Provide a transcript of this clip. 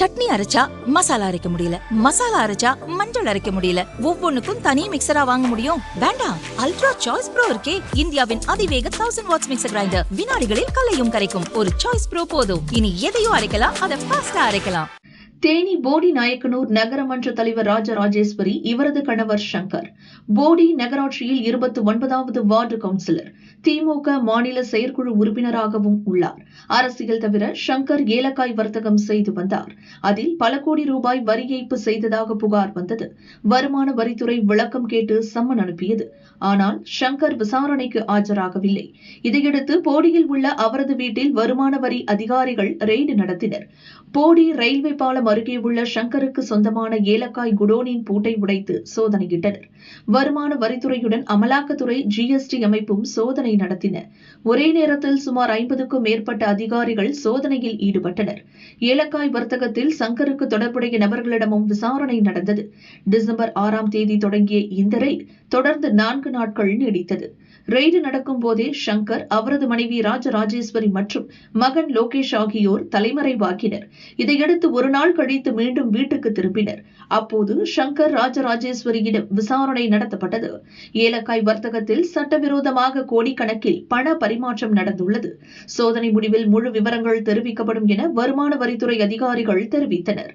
சட்னி அரைச்சா மசாலா அரைக்க முடியல. மசாலா அரைச்சா மஞ்சள் அரைக்க முடியல. ஒவ்வொன்னுக்கும் தனி மிக்சரா வாங்க முடியும். வேண்டாம். அல்ட்ரா சாய்ஸ் ப்ரோ இருக்கே. இந்தியாவின் அதிவேக தௌசண்ட் வாட்ஸ் மிக்சர் கிரைண்டர் வினாடிகளில் கலையும் கரைக்கும். ஒரு சாய்ஸ் ப்ரோ போதும். இனி எதையும் அரைக்கலாம். அதை ஃபாஸ்டா அரைக்கலாம். தேனி போடி நாயக்கனூர் நகரமன்ற தலைவர் ராஜராஜேஸ்வரி இவரது கணவர் சங்கர். போடி நகராட்சியில் இருபத்தி ஒன்பதாவது வார்டு கவுன்சிலர் திமுக மாநில செயற்குழு உறுப்பினராகவும் உள்ளார். அரசியல் தவிர சங்கர் ஏலக்காய் வர்த்தகம் செய்து வந்தார். அதில் பல கோடி ரூபாய் வரி ஏய்ப்பு செய்ததாக புகார் வந்தது. வருமான வரித்துறை விளக்கம் கேட்டு சம்மன் அனுப்பியது. ஆனால் சங்கர் விசாரணைக்கு ஆஜராகவில்லை. இதையடுத்து போடியில் உள்ள அவரது வீட்டில் வருமான வரி அதிகாரிகள் ரெய்டு நடத்தினர். போடி ரயில்வே பாலம் அருகே உள்ள சங்கருக்கு சொந்தமான ஏலக்காய் குடோனின் பூட்டை உடைத்து சோதனையிட்டனர். வருமான வரித்துறையுடன் அமலாக்கத்துறை ஜிஎஸ்டி அமைப்பும் சோதனை நடத்தின. ஒரே நேரத்தில் சுமார் ஐம்பதுக்கும் மேற்பட்ட அதிகாரிகள் சோதனையில் ஈடுபட்டனர். ஏலக்காய் வர்த்தகத்தில் சங்கருக்கு தொடர்புடைய நபர்களிடமும் விசாரணை நடந்தது. டிசம்பர் ஆறாம் தேதி தொடங்கிய இந்த ரெய்ட் தொடர்ந்து நான்கு நாட்கள் நீடித்தது. ரெய்டு நடக்கும் போதே சங்கர் அவரது மனைவி ராஜராஜேஸ்வரி மற்றும் மகன் லோகேஷ் ஆகியோர் தலைமறைவாக்கினர். இதையடுத்து ஒரு நாள் கழித்து மீண்டும் வீட்டுக்கு திரும்பினர். அப்போது சங்கர் ராஜராஜேஸ்வரியிடம் விசாரணை நடத்தப்பட்டது. ஏலக்காய் வர்த்தகத்தில் சட்டவிரோதமாக கோடிக்கணக்கில் பண பரிமாற்றம் நடந்துள்ளது. சோதனை முடிவில் முழு விவரங்கள் தெரிவிக்கப்படும் என வருமான வரித்துறை அதிகாரிகள் தெரிவித்தனர்.